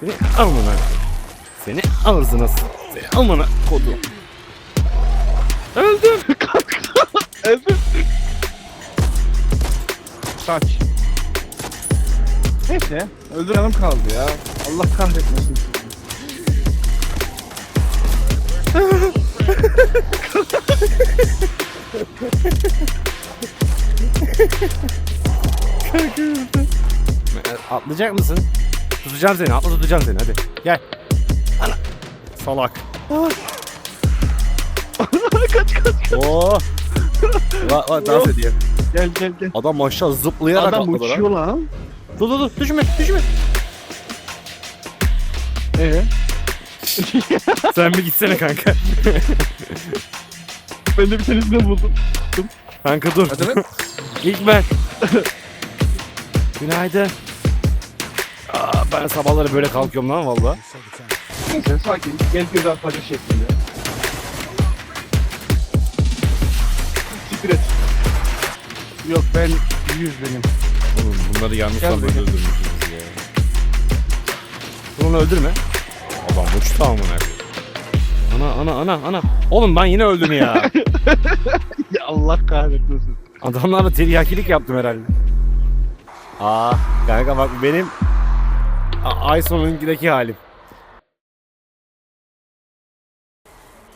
Seni amına. Seni ağzına s- Seni amına kodu. Öldüm. Öldüm. Kaç. Neyse. Öldür hanım kaldı ya. Allah kahretmesin. Atlayacak mısın? Tutacağım seni. Atla tutacağım seni. Hadi. Gel. Ana. Salak. kaç kaç. Oo. Va, va, dans ediyor. Gel gel gel. Adam aşağı zıplayarak Adam atladı uçuyor lan. lan. Dur dur dur. Düşme düşme. Ee? Sen bir gitsene kanka. ben de bir tanesini buldum. Kanka dur. Hadi lan. İlk ben. Günaydın. Aa, ben sabahları böyle kalkıyorum lan valla. Neyse sakin. Gel göz atmaca şeklinde. Siktir et. Yok ben yüz benim. Oğlum bunları yanlış Gel öldürmüşüz ya. Dur onu öldürme. Adam uçtu amına koyayım. Ana ana ana ana. Oğlum ben yine öldüm ya. Ya Allah kahretmesin. Adamlarla tiryakilik yaptım herhalde. Aa kanka bak benim ay sonundaki halim.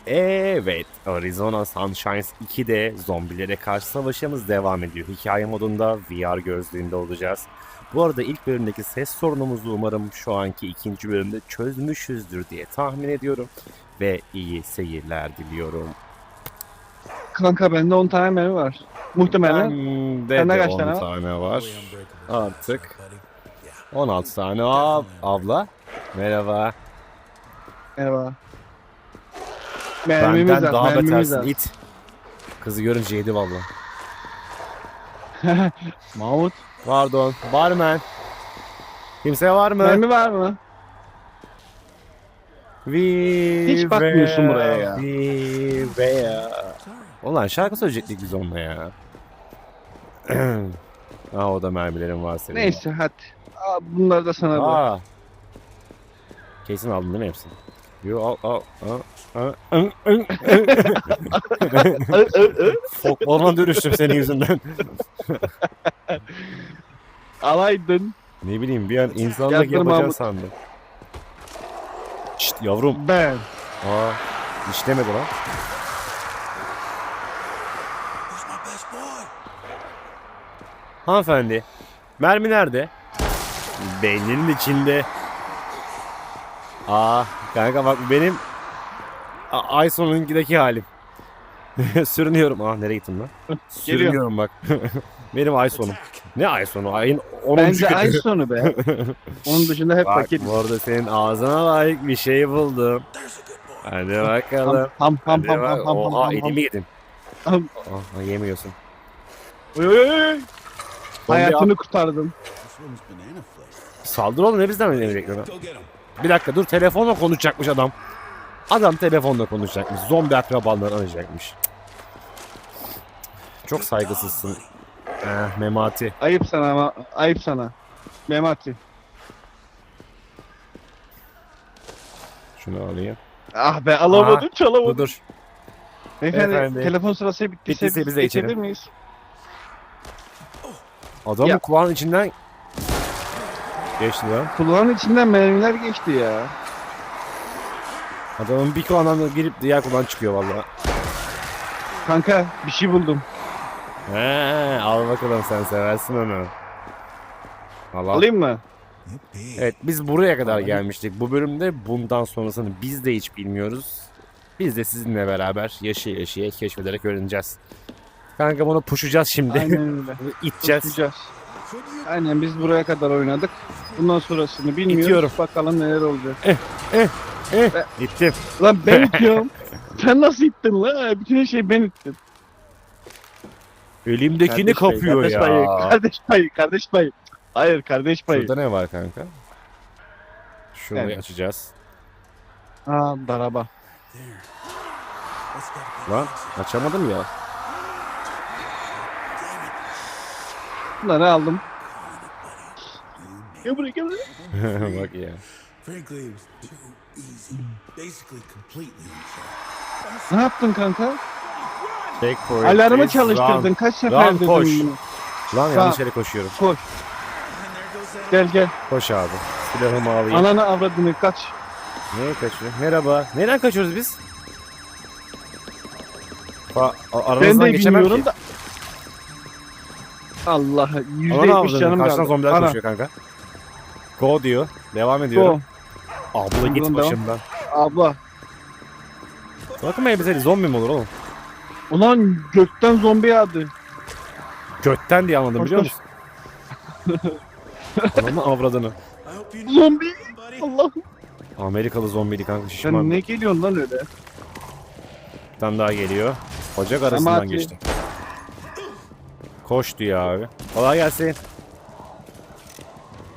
Evet, Arizona Sunshines 2'de zombilere karşı savaşımız devam ediyor. Hikaye modunda VR gözlüğünde olacağız. Bu arada ilk bölümdeki ses sorunumuzu umarım şu anki ikinci bölümde çözmüşüzdür diye tahmin ediyorum. Ve iyi seyirler diliyorum. Kanka bende 10 tane mermi var. Muhtemelen. Bende Sende kaç 10 tane var? tane var. Artık 16 tane. Aa, abla. Merhaba. Merhaba. Mermimiz Benden var, daha mermimiz betersin var. it. Kızı görünce yedi valla. Mahmut. Pardon. Barman. Kimse var mı? Mermi var mı? Hiç bakmıyorsun buraya ya. Vive. Ulan şarkı söyleyecektik biz onunla ya. Aa o da mermilerin var senin. Neyse hadi. Aa, bunları da sana bırak. Aa. Kesin aldın değil mi hepsini? Yo al al. al, al, ın. Ö, ö, ö. Folkloruna dönüştüm senin yüzünden. Alaydın. ne bileyim bir an insanlık Yazdır yapacağım Mahmut. sandım. Şşt yavrum. Ben. Aa işlemedi lan. Hanımefendi. Mermi nerede? Beyninin içinde. Aa kanka bak benim A- ay sonundaki halim. Sürünüyorum. Aa nereye gittim lan? Sürünüyorum bak. benim ay sonum. Ne ay sonu? Ayın 10. Bence ay sonu be. Onun dışında hep Bak paket. bu arada senin ağzına layık bir şey buldum. Hadi bakalım. Ham ham ham ham ham ham Oha elimi yedin. Ham. Aha yemiyorsun. Oy oy oy. Hayatını kurtardım. Saldır oğlum ne bizden mi bekliyorsun? Bir dakika dur telefonla konuşacakmış adam. Adam telefonla konuşacakmış. Zombi akrabalarını arayacakmış. Çok saygısızsın. Eh, Memati. Ayıp sana ama ayıp sana. Memati. Şunu alayım. Ah be alamadım Dur çalamadım. dur. Beyefendi Efendim. telefon sırası bittiyse, Bittiyse biz de geçebilir içelim. miyiz? Adamın Ya. kulağının içinden geçti lan. Kulağın içinden mermiler geçti ya. Adamın bir kulağından girip diğer kulağından çıkıyor vallahi. Kanka bir şey buldum. He, al bakalım sen seversin onu. Allah. Alayım mı? Evet biz buraya kadar gelmiştik. Bu bölümde bundan sonrasını biz de hiç bilmiyoruz. Biz de sizinle beraber yaşaya yaşaya keşfederek öğreneceğiz. Kanka bunu puşacağız şimdi. Aynen öyle. İteceğiz. Tutacağız. Aynen biz buraya kadar oynadık. Bundan sonrasını bilmiyoruz. İtiyorum. Bakalım neler olacak. İttim. Lan ben itiyorum. Sen nasıl ittin lan? Bütün her şey ben ittim. Elimdekini Kardeş payı, kapıyor kardeş ya. Payı, kardeş payı, kardeş payı. Hayır kardeş payı. Şurada ne var kanka? Şunu Evet. açacağız. Aa daraba. Lan açamadım ya. Bunları aldım. Gel buraya gel buraya. Bak ya. Frankly, it was too easy. Basically, completely unfair. Ne yaptın kanka? Take for it, Alarmı çalıştırdın. Run. Kaç sefer Run, dedim koş. bunu. Lan yanlış yere koşuyorum. Koş. Gel gel. Koş abi. Silahımı alayım. Ananı avradını kaç. Neye kaçıyor? Merhaba. Nereden kaçıyoruz biz? Fa a- Ben aranızdan de geçemem bilmiyorum ki. da. Allah Ana yetmiş avradını, canım Karşıdan kaldı. zombiler Ana, koşuyor kanka. Go diyor. Devam go. ediyorum. Abla git Buradan devam. başımdan. Abla. Bakın bize zombi mi olur oğlum? Ulan gökten zombi yağdı. Götten diye anladım biliyor musun? Ananı avradını. Zombi. buddy. Allah. Amerikalı zombiydi kanka şişman. Sen ne geliyorsun lan öyle? Bir tane daha geliyor. Bacak arasından Memati. geçti. Koş diyor abi. Kolay gelsin.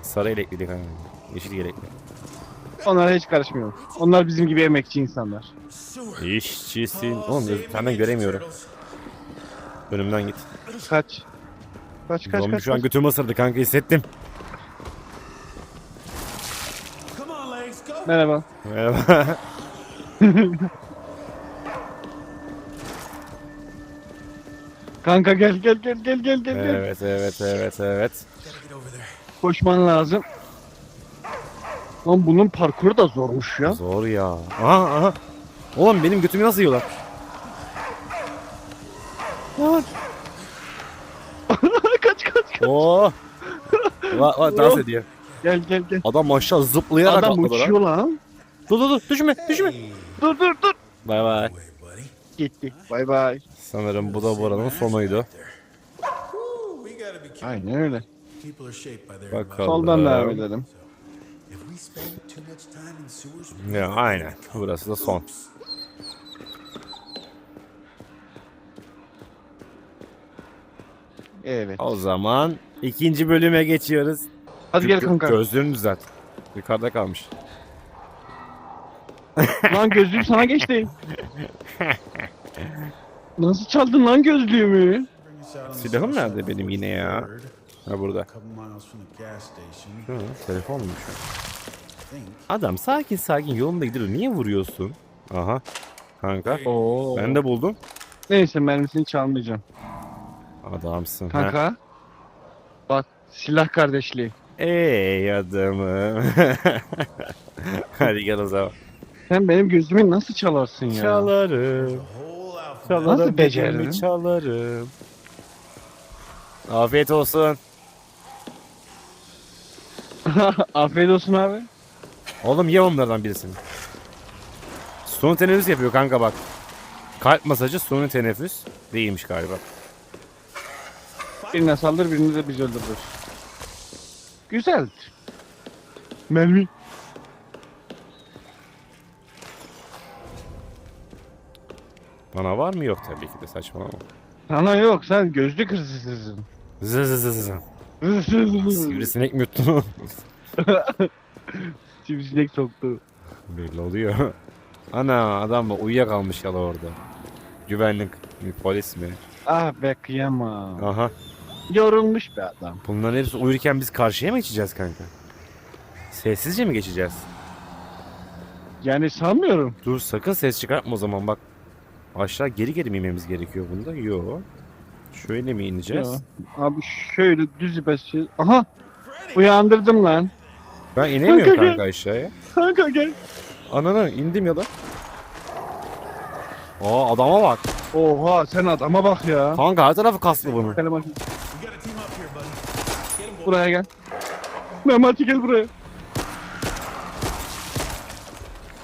Sarı elektrikli kanka. Yeşil gerekli. Onlara hiç karışmıyorum. Onlar bizim gibi emekçi insanlar. İşçisin. Oğlum senden göremiyorum. Önümden git. Kaç. Kaç kaç Zombi kaç. şu an kaç. götümü ısırdı kanka hissettim. Come on, legs, go. Merhaba. Merhaba. Kanka gel gel gel gel gel gel. gel. evet evet evet evet. Koşman lazım. Lan bunun parkuru da zormuş ya. Zor ya. Aha aha. Oğlum benim götümü nasıl yiyorlar? Lan. kaç kaç kaç. Oo. Va, va, dans ediyor. Gel gel gel. Adam aşağı zıplayarak Adam atladı lan. uçuyor lan. Dur dur dur düşme düşme. Dur dur dur. Bay bay. Gitti. Bay bay. Sanırım bu da buranın sonuydu. Aynen öyle. Bakalım. Soldan devam edelim. Ya aynen. Burası da son. Evet. O zaman ikinci bölüme geçiyoruz. Hadi gel kanka. Gözlüğünü düzelt. Yukarıda kalmış. lan gözlüğüm sana geçti. Nasıl çaldın lan gözlüğümü? Silahım nerede benim yine ya? Ha burada. Hı, telefonmuş. I think. Adam sakin sakin yolunda gidiyor. Niye vuruyorsun? Aha. Kanka. Oo. Ben de buldum. Neyse mermisini çalmayacağım. Adamsın. ha. Kanka. Bak silah kardeşliği. Ey adamım. Hadi gel o zaman. Sen benim gözümü nasıl çalarsın ya? Çalarım. Çalarım. Nasıl becerdin? Çalarım. Afiyet olsun. Afiyet olsun abi. Oğlum ye onlardan birisini. Suni teneffüs yapıyor kanka bak. Kalp masajı suni teneffüs değilmiş galiba. Birine saldır birini de biz öldürürüz. Güzel. Mermi. Bana var mı yok tabii ki de saçmalama. Sana yok sen gözlük hırsızısın. Zı zı zı zı. Sivrisinek mi yuttun? Sivrisinek soktu. Belli oluyor. Ana adam mı uyuyakalmış yalı orada. Güvenlik mi polis mi? Ah be kıyamam. Aha. Yorulmuş be adam. Bunların hepsi uyurken biz karşıya mı geçeceğiz kanka? Sessizce mi geçeceğiz? Yani sanmıyorum. Dur sakın ses çıkartma o zaman bak. Aşağı geri geri mi inmemiz gerekiyor bunda? Yo. Şöyle mi ineceğiz? Ya. Abi şöyle düz basacağız. Aha. Uyandırdım lan. Ben inemiyorum Kanka, kanka aşağıya. Kanka gel. Anana indim ya da. Aa adama bak. Oha sen adama bak ya. Kanka her tarafı kaslı bunun. Buraya gel. Memati gel buraya.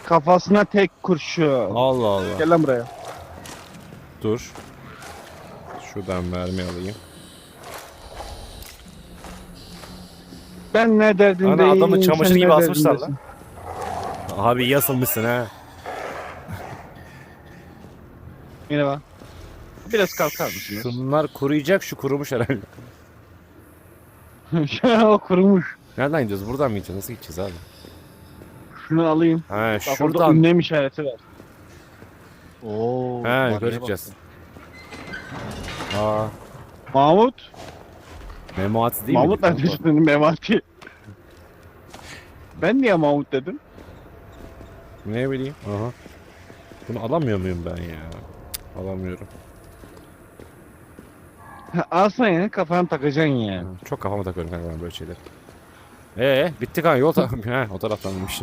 Kafasına tek kurşun. Allah Allah. Gel lan buraya. Dur. Şuradan mermi alayım. Ben ne derdindeyim? Ana adamı çamaşır sen gibi ne asmışlar lan. derdindesin? Abi iyi asılmışsın ha. Yine bak. Biraz kalkar mısınız? Şunlar kuruyacak şu kurumuş herhalde. o kurumuş. Nereden gideceğiz? Buradan mı gideceğiz? Nasıl gideceğiz abi? Şunu alayım. Ha Bak orada şuradan. ünlem işareti var. Oo. Bak, yukarı çıkacağız. Aa Mahmut. Memati değil Mahmut mi? nerede senin Memati? Ben niye Mahmut dedim? Ne bileyim. Aha. Bunu alamıyor muyum ben ya? Cık, Alamıyorum. Ha, Alsan ya kafana takacaksın ya. Çok kafama takıyorum kanka ben böyle şeyler. Ee, bitti kanka yol ta- He, o taraftanmış.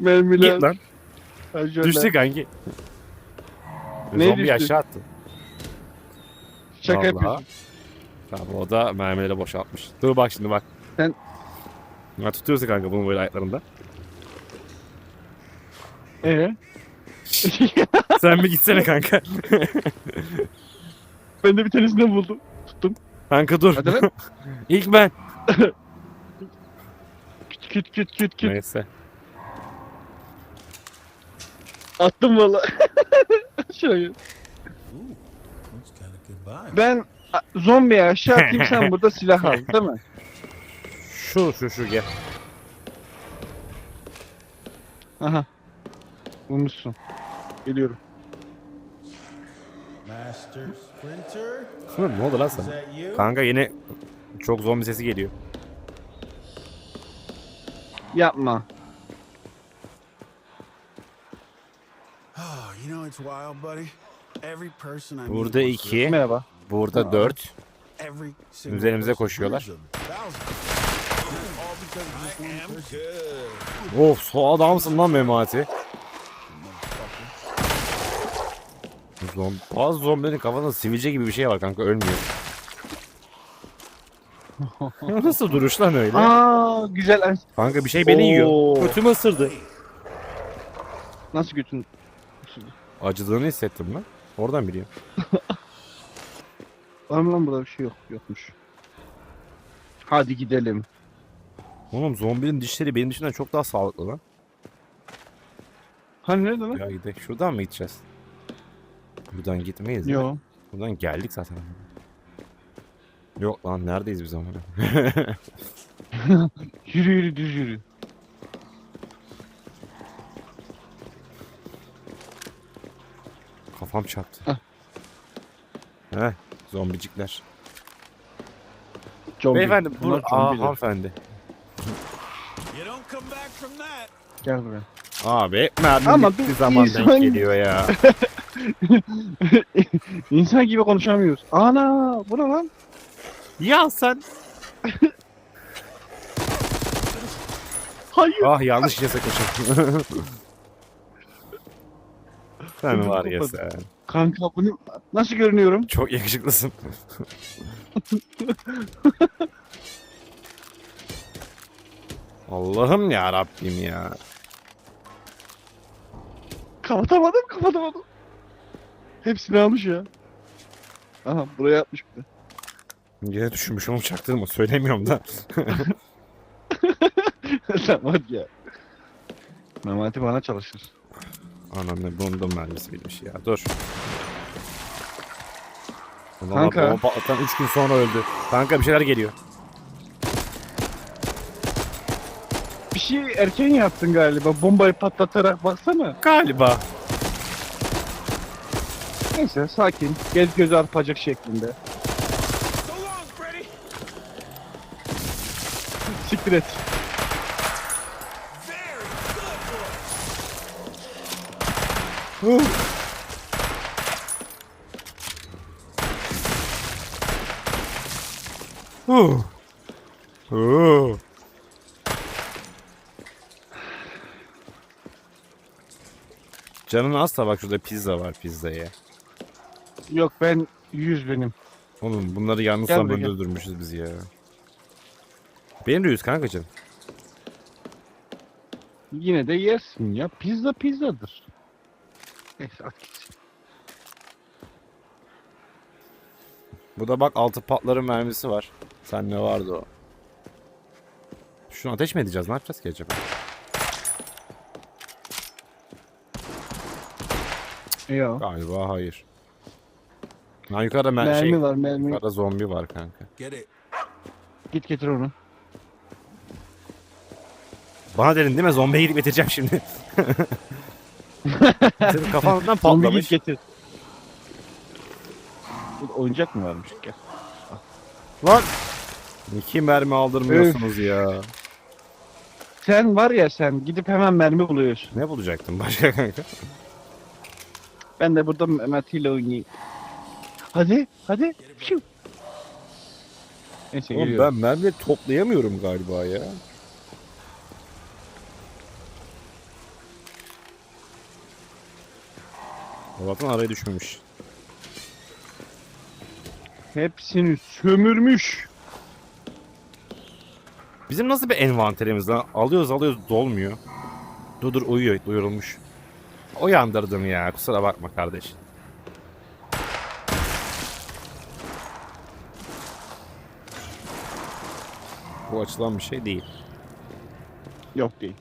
Mermiler. Git lan. şarjörler. Düştü kanki. Ne Zombi düştü? aşağı attı. Şaka Vallahi. yapıyorsun. Tamam o da mermileri boşaltmış. Dur bak şimdi bak. Sen- Ya tutuyorsun kanka bunu böyle ayaklarında. Ee? Sen bir gitsene kanka. ben de bir tanesini buldum. Tuttum. Kanka dur. Hadi lan. İlk ben. Küt küt küt küt küt. Neyse. Attım valla. Şöyle. Ooh, that's got a good vibe. Ben a, zombiye aşağı atayım sen burada silah al değil mi? Şu şu şu gel. Aha. Bulmuşsun. Geliyorum. Master Sprinter, Hı, ne oldu lan sana? Kanka yine çok zombi sesi geliyor. Yapma. Oh, you know it's wild, buddy. Every person I meet Burada wants to- iki, Merhaba. burada dört. Every single Üzerimize person koşuyorlar. Of so adamsın lan Memati. Zombi, bazı zombilerin kafasında sivilce gibi bir şey var kanka ölmüyor. Nasıl duruş lan öyle? Aa güzel. Kanka bir şey beni yiyor. Oo. Götümü ısırdı. Nasıl götün? Acıdığını hissettim lan. Oradan biliyorum. Var mı lan burada bir şey yok. Yokmuş. Hadi gidelim. Oğlum zombinin dişleri benim dişimden çok daha sağlıklı lan. Hani nerede lan? Ya gidelim. Şuradan mı gideceğiz? Buradan gitmeyiz. ya. Yo. Buradan geldik zaten. Yok lan neredeyiz biz ama? Yürü yürü düz yürü. Kafam çarptı. Ah. Heh, zombicikler. Zombi. Beyefendi, bu Bunlar Aa, zombiler. hanımefendi. You don't come back from that. Gel buraya. Abi mermi Ama bitti bir zaman insan- denk geliyor ya. İnsan gibi konuşamıyoruz. Ana bu ne lan? ya sen. Hayır. Ah yanlış yese koşun. sen var ya sen. Kanka bunu nasıl görünüyorum? Çok yakışıklısın. Allah'ım ya Rabbim ya. Kapatamadım kapatamadım. Hepsini almış ya. Aha buraya atmış bir de. Yine düşünmüş onu çaktırma söylemiyorum da. Var ya. Memati bana çalışır. Anam ne bulundum mermisi bilmiş ya dur. Ulan Kanka. Kanka. patlatan 3 gün sonra öldü. Kanka bir şeyler geliyor. Bir şey erken yaptın galiba. Bombayı patlatarak baksana. Galiba. Neyse sakin. Gez göz arpacık şeklinde. Siktir et. Very good boy. Huh. Huh. Canın asla bak şurada pizza var pizzaya. Yok ben 100 benim. Oğlum bunları yalnız Gel zaman buraya, öldürmüşüz biz ya. Benim de yüz kankacığım. Yine de yersin ya. Pizza pizzadır. Neyse at gitsin. Bu da bak altı patların mermisi var. Sen ne vardı o? Şunu ateş mi edeceğiz? Ne yapacağız ki acaba? Yok. Galiba hayır. Ha yukarıda mer- Mermi şey, var mermi. yukarıda zombi var kanka. Get it. Git getir onu. Bana dedin değil mi? Zombiye gidip getireceğim şimdi. Senin kafandan Zombi patlamış. git getir. Burada oyuncak mı varmış? Gel. Lan! İki mermi aldırmıyorsunuz ya. Sen var ya sen gidip hemen mermi buluyorsun. Ne bulacaktım başka kanka? Ben de burada Mehmet ile oynayayım. Hadi, hadi. Şu. Neyse Oğlum geliyorum. ben mermi toplayamıyorum galiba ya. Allah'tan araya düşmemiş. Hepsini sömürmüş. Bizim nasıl bir envanterimiz lan? Alıyoruz alıyoruz dolmuyor. Dur dur uyuyor duyurulmuş. Uyandırdım ya kusura bakma kardeş. Bu açılan bir şey değil. Yok değil.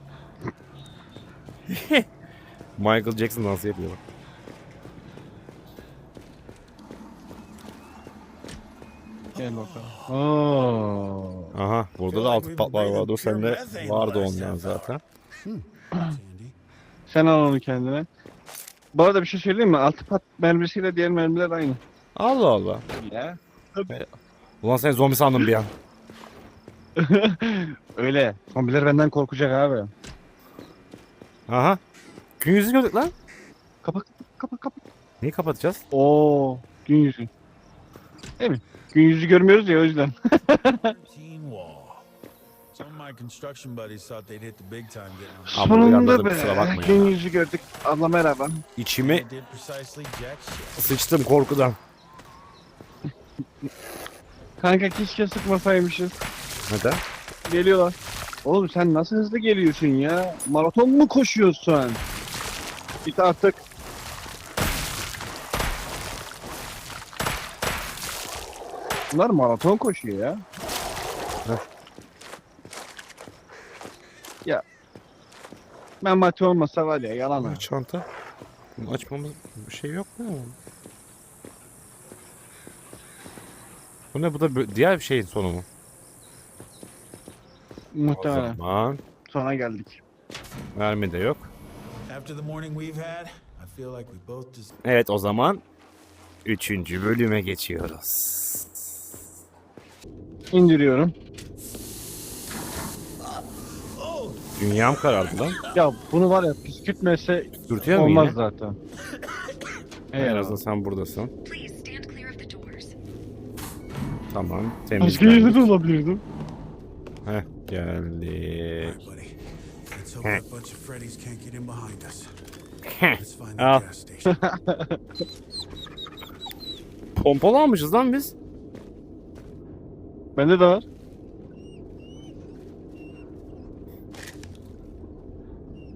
Michael Jackson nasıl yapıyor bak. Gel bakalım. Oo. Aha burada da altı patlar vardı. O sende vardı ondan zaten. Sandy. Sen al onu kendine. Bu arada bir şey söyleyeyim mi? Altı pat mermisiyle diğer mermiler aynı. Allah Allah. Ya. Ulan sen zombi sandım bir an. Öyle. Zombiler benden korkacak abi. Aha. Gün yüzü gördük lan. Kapat, kapat, kapat. Neyi kapatacağız? Oo, gün yüzü. Değil mi? Gün yüzü görmüyoruz ya o yüzden. Sonunda uyandırdım, be. kusura. Gün yüzü gördük. Abla merhaba. İçimi sıçtım korkudan. Kanka keşke sıkmasaymışız. Neden? Geliyorlar. Oğlum sen nasıl hızlı geliyorsun ya? Maraton mu koşuyorsun? Git artık. Bunlar maraton koşuyor ya. Ya. Ben maçı olmasa var ya yalan ha. Çanta. Bunu açmamız bir şey yok mu? Bu ne? Bu da bö- diğer bir şeyin sonu mu? O Muhtemelen. zaman Sona geldik. mermi de yok. After the morning we've had, I feel like we both just Evet o zaman üçüncü bölüme geçiyoruz. İndiriyorum. Dünyam karardı lan. Ya bunu var ya püskürtmese Dürtüyor mu olmaz yine? zaten. En Eyvallah. azından sen buradasın. Please stand clear of the doors. Tamam. Başka yerde de olabilirdim. Heh geldi. Alright, buddy. Let's hope that bunch of Freddies can't get in behind us. Heh. Let's find the Al. gas station. Pompalı almışız lan biz. Bende de var.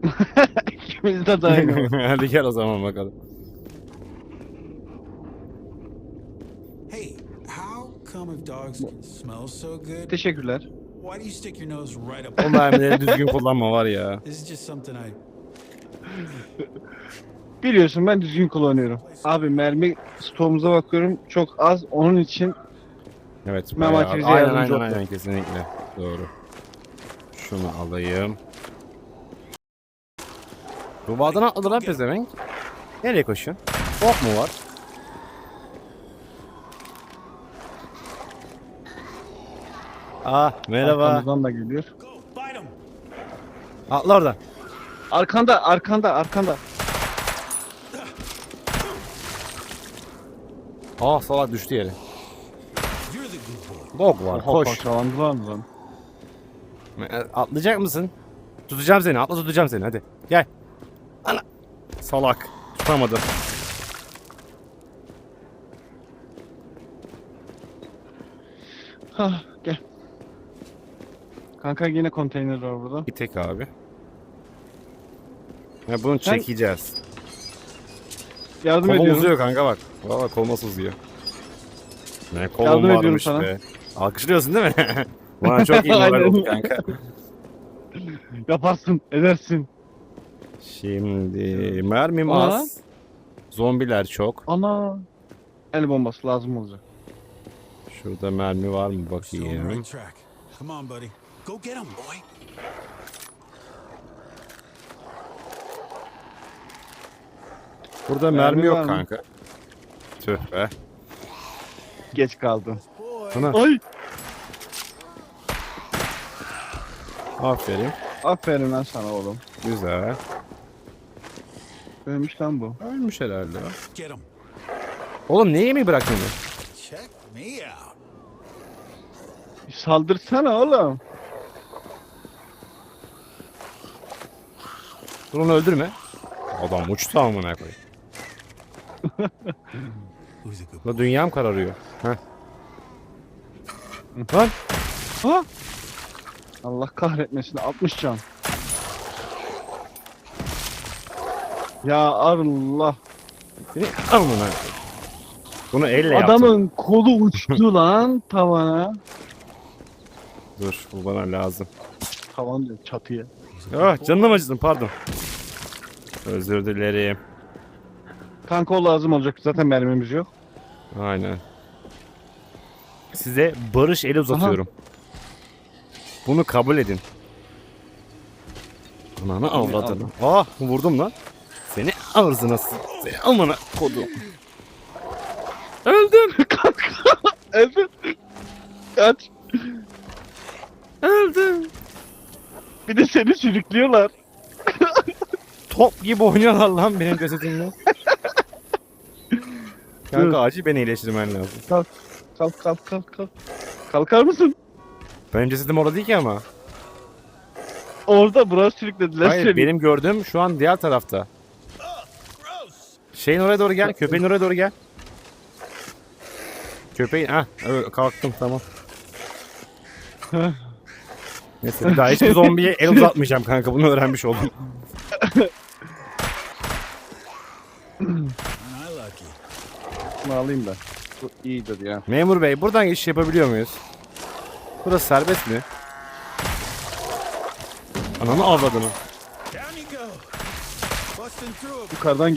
İkimizde de aynı. Hadi gel o zaman bakalım. hey, how come if dogs can smell so good, Teşekkürler. why do you stick your nose right up? O mermileri düzgün kullanma var ya. This is just something I. Biliyorsun ben düzgün kullanıyorum. Abi mermi stoğumuza bakıyorum çok az onun için Evet. Bayağı- Aynen aynen oldum. aynen kesinlikle. Doğru. Şunu alayım. Duvardan atladı lan pezevenk. Nereye koşuyorsun? Ok mu var? Ah merhaba. arkamızdan da geliyor. Atla oradan. Arkanda arkanda arkanda. Ah salak düştü yere. Dog var Oha, koş. Parçalandılar mı lan? E, Atlayacak mısın? Tutacağım seni atla tutacağım seni hadi. Gel. Ana. Salak. Tutamadım. Hah gel. Kanka yine konteyner var burada. Bir tek abi. Ya bunu Sen- çekeceğiz. Yardım Kolum ediyorum. uzuyor kanka bak. Valla kol nasıl uzuyor. Ne kolum Yardım ediyorum varmış sana. be. Alkışlıyorsun değil mi? Bana çok iyi moral oldu kanka. Yaparsın, edersin. Şimdi mermim Aa. az. Zombiler çok. Ana. El bombası lazım olacak. Şurada mermi var mı bakayım. right track. Come on, buddy. Go get him, boy. Burada Mermi mermi yok kanka. Tüh be. Geç kaldım. Boy, Ana. Ay. Aferin. Aferin lan sana oğlum. Güzel. Ölmüş lan bu. Ölmüş herhalde. get him. Oğlum niye yemeği bıraktın? Check me out. Bir Saldırsana oğlum. Dur onu öldürme. Adam uçtu amına koyayım. La dünyam kararıyor. Heh. Lan. Ha? Allah kahretmesin 60 can. Ya Allah. Seni amına koyayım. Bunu elle yaptım. Adamın kolu uçtu lan tavana. Dur bu bana lazım. Tavan diyor çatıya. Ah canım acıdın pardon. Özür dilerim. Kanka o lazım olacak zaten mermimiz yok. Aynen. Size barış eli uzatıyorum. Bunu kabul edin. Ananı avradını. Ah vurdum lan. Seni ağzına Seni amına kodum. Öldüm. Evet. Kaç. Öldüm. Bir de seni sürüklüyorlar. Top gibi oynuyorlar lan benim cesedimle. Kanka acil beni iyileştirmen lazım. Kalk kalk kalk kalk kalk. Kalkar mısın? Benim cesedim orada değil ki ama. Orada burası sürüklediler Hayır seni. benim gördüğüm şu an diğer tarafta. Şeyin oraya doğru gel. Köpeğin oraya doğru gel. Köpeğin... Hah evet, kalktım tamam. Neyse bir daha hiçbir zombiye el uzatmayacağım kanka bunu öğrenmiş oldum. Bunu alayım ben. Bu iyidir ya. Memur bey buradan geçiş yapabiliyor muyuz? Burası serbest mi? Ananı avradını. Yukarıdan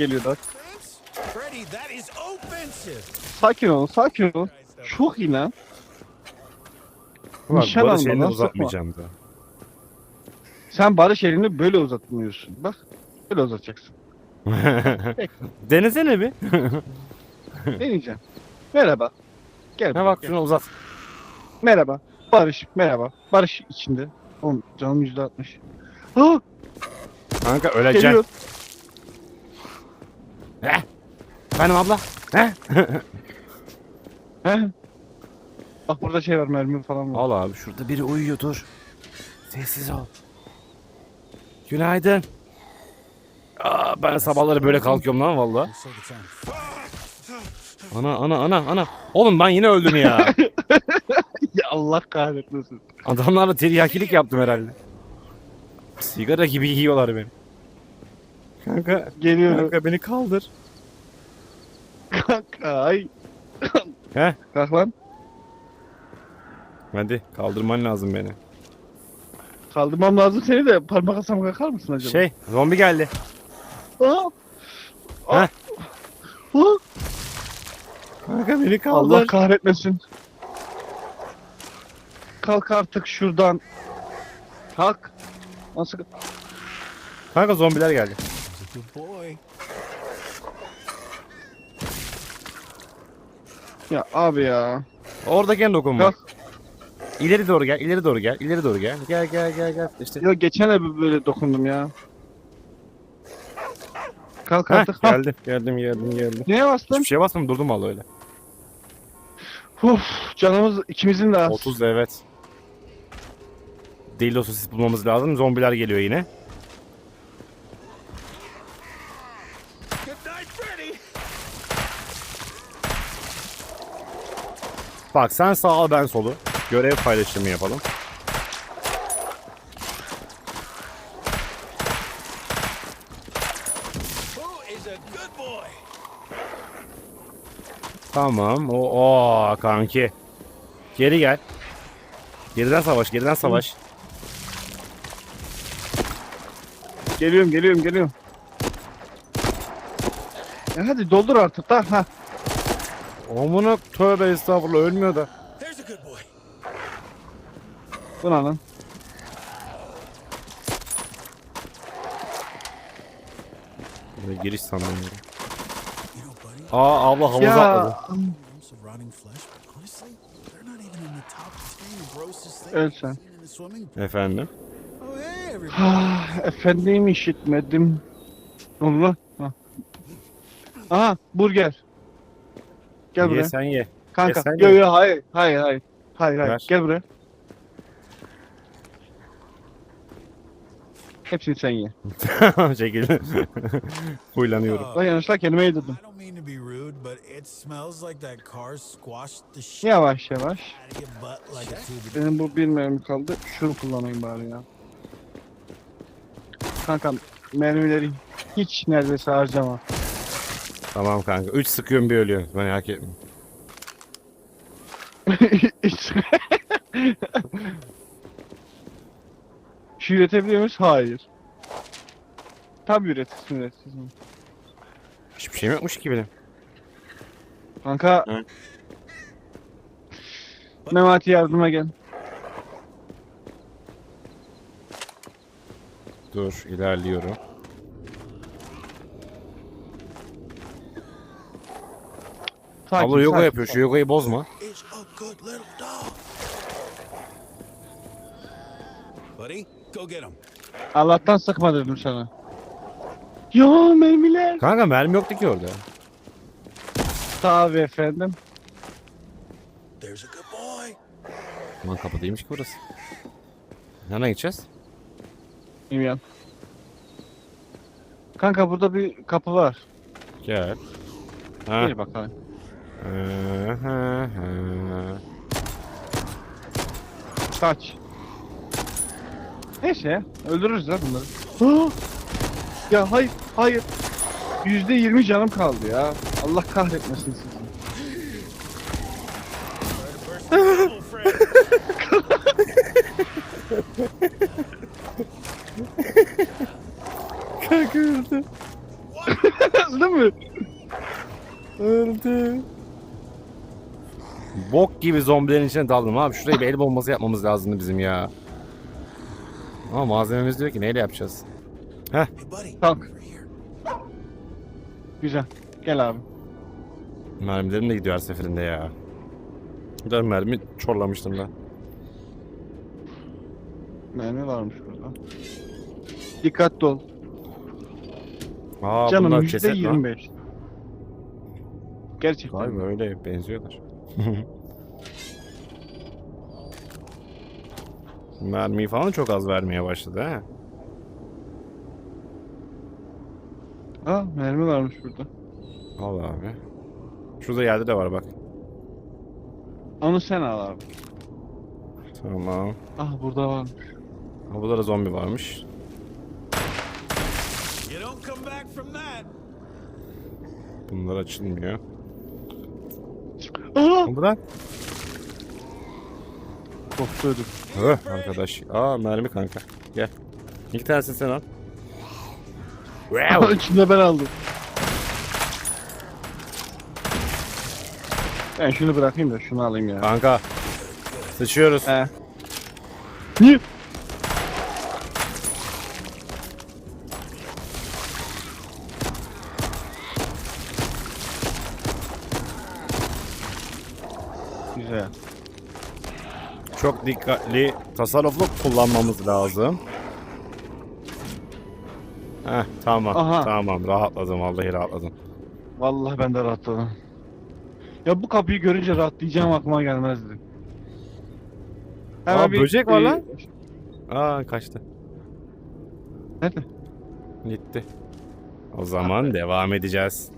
is offensive. Sakin ol, sakin ol. Çok iyi lan. Ulan Nişan barış alma elini lan, uzatmayacağım da. Sen barış elini böyle uzatmıyorsun. Bak. Böyle uzatacaksın. Denesene bir. Deneyeceğim. Merhaba. Gel. Buraya, bak şunu uzat. Merhaba. Barış. Merhaba. Barış içinde. Oğlum canım yüzde altmış. Ha Kanka öleceksin. geliyor. Heh. Benim abla. Heh. He. Bak burada şey var mermi falan var. Al abi şurada biri uyuyor dur. Sessiz ol. Günaydın. Aa, ben sabahları böyle kalkıyorum lan valla. Ana ana ana ana. Oğlum ben yine öldüm ya. ya Allah kahretmesin. Adamlarla tiryakilik yaptım herhalde. Sigara gibi yiyorlar beni. Kanka, Geliyorum. kanka beni kaldır. Kanka ay. He? Kalk lan. Hadi kaldırman lazım beni. Kaldırmam lazım seni de parmak asam kalkar mısın acaba? Şey, zombi geldi. Aa. Aa. Aa. Kanka beni kaldır. Allah kahretmesin. Kalk artık şuradan. Kalk. Nasıl? Kanka zombiler geldi. Ya abi ya. Oradakine dokunma. Kalk. İleri doğru gel, ileri doğru gel, ileri doğru gel. Gel gel gel gel. İşte. Ya geçen ay böyle dokundum ya. Kalk Heh, artık. Ha. geldim, geldim, geldim, geldim. Neye bastın? Hiçbir şeye basmadım durdum valla öyle. Uf, canımız ikimizin de az. 30 evet. Deli sosis bulmamız lazım. Zombiler geliyor yine. Bak sen sağa ben solu. Görev paylaşımı yapalım. Who is a good boy? Tamam. O, o kanki. Geri gel. Geriden savaş, geriden savaş. Geliyorum geliyorum geliyorum. Ya hadi doldur artık da. Ha. Omunu tövbe estağfurullah ölmüyor da. There's a good boy. Bu ne lan? Giriş sanmıyorum. Aa abla havuza Ya atladı. Lumps of rotting flesh, but honestly, they're not even in the top 10 grossest things Evet sen. seen in a swimming pool. Efendim. Ah, efendim işitmedim. Lan? Ha. Aha burger. Gel ye buraya. sen ye. Kanka. E, sen Yo ye. yo hayır. Hayır hayır. Hayır hayır. Ver. Gel buraya. Hepsini sen ye. Çekil. Huylanıyorum. Uh, Lan yanlışlıkla kelime yedirdim. Yavaş yavaş. Benim bu bir mermi kaldı. Şunu kullanayım bari ya. Kankam mermileri hiç neredeyse harcama. Tamam kanka. 3 sıkıyorum bir ölüyor. Merak etme. Şu üretebiliyor muyuz? Hayır. Tabi üretirsin üretirsin. Hiçbir şeyim yokmuş ki benim. Kanka. Hı. Memati yardıma gel. Dur ilerliyorum. Sakin, Abla yoga sakin, yapıyor. Şu sakin. yogayı bozma. It's a good little dog. Buddy, go get him. Allah'tan sıkma dedim sana. Ya mermiler. Kanka mermi yoktu ki orada. Tabi efendim. There's a good boy. Aman kapı değilmiş ki burası. Nereden gideceğiz? Bilmiyorum. Kanka burada bir kapı var. Gel. Ha. Gel bakalım. Hı hı hı. Kaç. Neyse öldürürüz ya bunları. Ya hayır hayır. Yüzde yirmi canım kaldı ya. Allah kahretmesin sizi. Kanka öldü. Öldü mü? Öldü. Bok gibi zombilerin içine daldım abi. Şuraya bir el bombası yapmamız lazımdı bizim ya. Ama malzememiz diyor ki neyle yapacağız? Buddy. Kalk. Güzel. Gel abi. Mermilerim de gidiyor her seferinde ya. Bir de mermi çorlamıştım ben. Mermi varmış burada. Dikkatli ol. Aa Canım bunlar yüzde ceset lan. yirmi beş. Gerçekten. Vay be öyle benziyorlar. Mermiyi falan çok az vermeye başladı ha. Ha mermi varmış burada. Al abi. Şurada yerde de var bak. Onu sen al abi. Tamam. Ah burada varmış. Ha, burada da zombi varmış. You don't come back from that. Bunlar açılmıyor. Aa! Ne Korktuydum. Höh arkadaş. Aa mermi kanka. Gel. İki tanesini sen al. Wow. İçinde ben aldım. Ben şunu bırakayım da şunu alayım ya. kanka. Sıçıyoruz. He. Niye? Çok dikkatli, tasarruflu kullanmamız lazım. Heh tamam. Aha. Tamam rahatladım vallahi rahatladım. Vallahi ben de rahatladım. Ya bu kapıyı görünce rahatlayacağım aklıma gelmezdi. Aa, böcek var lan. Aa kaçtı. Nerede? Gitti. O zaman devam edeceğiz.